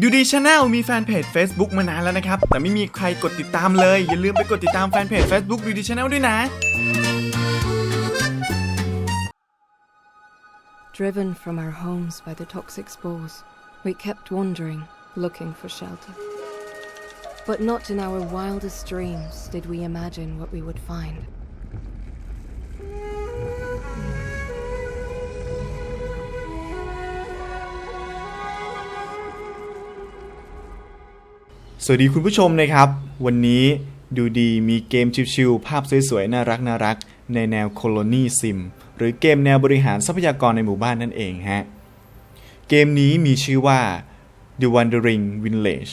ดูดีชาแนลมีแฟนเพจ Facebook มานานแล้วนะครับ แต่ไม่มีใครกดติดตามเลย อย่าลืมไปกดติดตามแฟนเพจ Facebook ดูดีชาแนลด้วยนะ Driven from our homes by the toxic spores, we kept wandering, looking for shelter. But not in our wildest dreams did we imagine what we would find. สวัสดีคุณผู้ชมนะครับ วันนี้ดูดีมีเกมชิวๆภาพสวยๆ น่ารักน่ารักในแนว Colony Sim หรือเกมแนวบริหารทรัพยากรในหมู่บ้านนั่นเองฮะ เกมนี้มีชื่อว่า The Wandering Village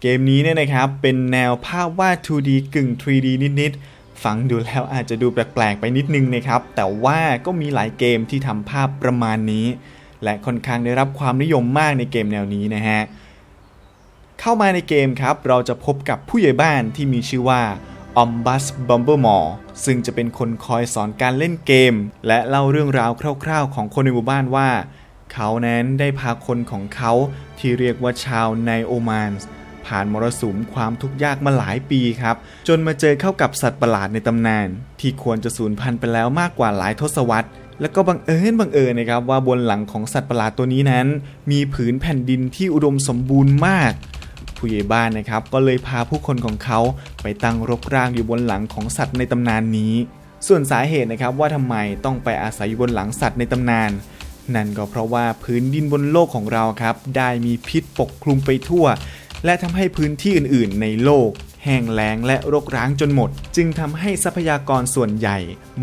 เกมนี้เนี่ยนะครับเป็นแนวภาพวาด 2D กึ่ง 3D นิดๆ ฟังดูแล้วอาจจะดูแปลกๆ ไปนิดนึงนะครับ แต่ว่าก็มีหลายเกมที่ทำภาพประมาณนี้ และค่อนข้างได้รับความนิยมมากในเกมแนวนี้นะฮะเเข้ามาในเกมครับ เราจะพบกับผู้ใหญ่บ้านที่มีชื่อว่าออมบัสบัมเบอร์มอร์ซึ่งจะเป็นคนคอยสอนการเล่นเกม และเล่าเรื่องราวคร่าวๆ ของคนในหมู่บ้านว่า เขานั้นได้พาคนของเขาที่เรียกว่าชาวไนโอมานส์ผ่านมรสุมความทุกข์ยากมาหลายปีครับ จนมาเจอเข้ากับสัตว์ประหลาดในตำนาน ที่ควรจะสูญพันธุ์ไปแล้วมากกว่าหลายทศวรรษแล้วก็บังเอิญบังเอิญนะครับว่าบนหลังของสัตว์ประหลาดตัวนี้นั้น มีผืนแผ่นดินที่อุดมสมบูรณ์มาก ผู้ใหญ่บ้านนะครับก็เลยพาผู้คนของเขาไปตั้งรกรากอยู่บนหลังของสัตว์ในตำนานนี้ ส่วนสาเหตุนะครับว่าทำไมต้องไปอาศัยอยู่บนหลังสัตว์ในตำนาน นั่นก็เพราะว่าพื้นดินบนโลกของเราครับได้มีพิษปกคลุมไปทั่ว และทำให้พื้นที่อื่นๆ ในโลก แห้งแล้งและรกร้างจนหมด จึงทำให้ทรัพยากรส่วนใหญ่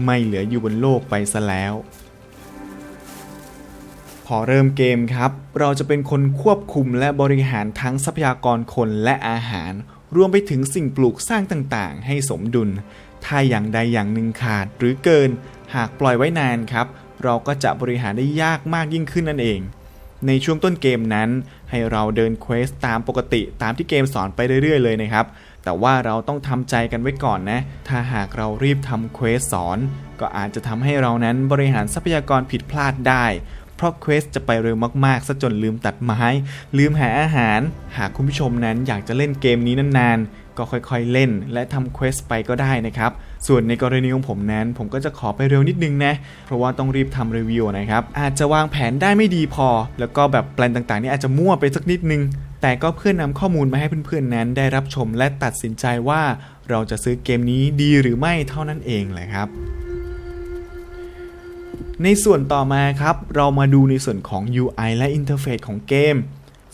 ไม่เหลืออยู่บนโลกไปซะแล้ว พอเริ่มเกมครับ เราจะเป็นคนควบคุมและบริหารทั้งทรัพยากรคนและอาหาร รวมไปถึงสิ่งปลูกสร้างต่างๆ ให้สมดุล ถ้าอย่างใดอย่างหนึ่งขาดหรือเกิน หากปล่อยไว้นานครับ เราก็จะบริหารได้ยากมากยิ่งขึ้นนั่นเอง ในช่วงต้นเกมนั้น ให้เราเดินเควสตามปกติตามที่เกมสอนไปเรื่อยๆ เลยนะครับ แต่ว่าเราต้องทำใจกันไว้ก่อนนะ ถ้าหากเรารีบทำเควสสอน ก็อาจจะทำให้เรานั้นบริหารทรัพยากรผิดพลาดได้ เพราะเควสจะไปเร็วมากๆซะจนลืมตัดไม้ ลืมหาอาหาร หากคุณผู้ชมนั้นอยากจะเล่นเกมนี้นานๆ ก็ค่อยๆเล่นและทำเควสไปก็ได้นะครับ ส่วนในกรณีของผมนั้น ผมก็จะขอไปเร็วนิดนึงนะ เพราะว่าต้องรีบทำรีวิวนะครับ อาจจะวางแผนได้ไม่ดีพอ แล้วก็แบบแปลนต่างๆนี่อาจจะมั่วไปสักนิดนึงแต่ก็เพื่อนนำข้อมูลมาให้เพื่อนๆนั้น ได้รับชมและตัดสินใจว่าเราจะซื้อเกมนี้ดีหรือไม่เท่านั้นเองแหละครับ ในส่วนต่อมาครับ เรามาดูในส่วนของ UI และ Interface ของเกม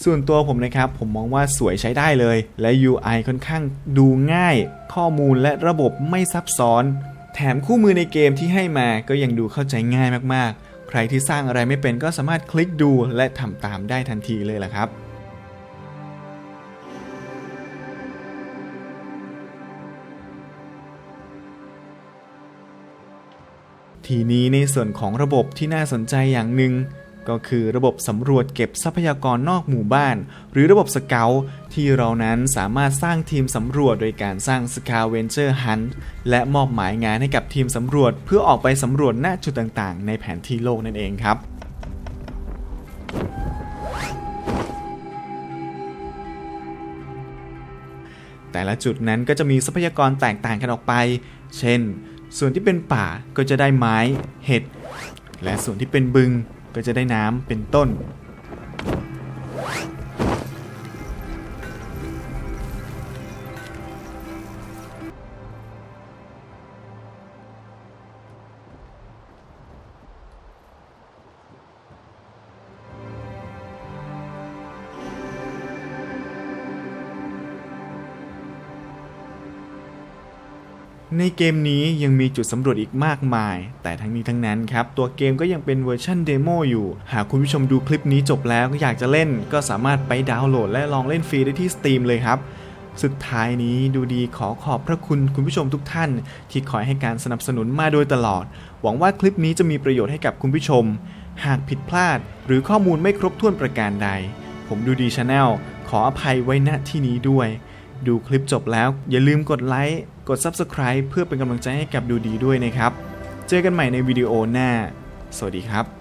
ส่วนตัวผมนะครับ ผมมองว่าสวยใช้ได้เลย และ UI ค่อนข้างดูง่าย ข้อมูลและระบบไม่ซับซ้อน แถมคู่มือในเกมที่ให้มาก็ยังดูเข้าใจง่ายมากๆ ใครที่สร้างอะไรไม่เป็นก็สามารถคลิกดูและทำตามได้ทันทีเลยล่ะครับ ทีนี้ในส่วนของระบบที่น่าสนใจอย่างหนึ่งก็คือระบบสำรวจเก็บทรัพยากรนอกหมู่บ้าน หรือระบบสเกลที่เรานั้นสามารถสร้างทีมสำรวจโดยการสร้าง Scavenger Hunt และมอบหมายงานให้กับทีมสำรวจ เพื่อออกไปสำรวจณจุดต่างๆ ในแผนที่โลกนั่นเองครับแต่ละจุดนั้นก็จะมีทรัพยากรแตกต่างกันออกไป เช่น ส่วนที่เป็นป่าก็จะได้ไม้เห็ด และส่วนที่เป็นบึงก็จะได้น้ำเป็นต้น ในเกมนี้ยังมีจุดสำรวจอีกมากมาย แต่ทั้งนี้ทั้งนั้นครับ ตัวเกมก็ยังเป็นเวอร์ชันเดโมอยู่ หากคุณผู้ชมดูคลิปนี้จบแล้วก็อยากจะเล่น ก็สามารถไปดาวน์โหลดและลองเล่นฟรีได้ที่ Steam เลยครับ สุดท้ายนี้ดูดีขอขอบพระคุณคุณผู้ชมทุกท่าน ที่คอยให้การสนับสนุนมาโดยตลอด หวังว่าคลิปนี้จะมีประโยชน์ให้กับคุณผู้ชม หากผิดพลาด หรือข้อมูลไม่ครบถ้วนประการใด ผมดูดีชาแนลขออภัยไว้ณที่นี้ด้วย ดูคลิปจบแล้ว อย่าลืมกดไลค์กด Subscribe เพื่อเป็นกำลังใจให้กับดูดีด้วยนะครับ เจอกันใหม่ในวิดีโอหน้า สวัสดีครับ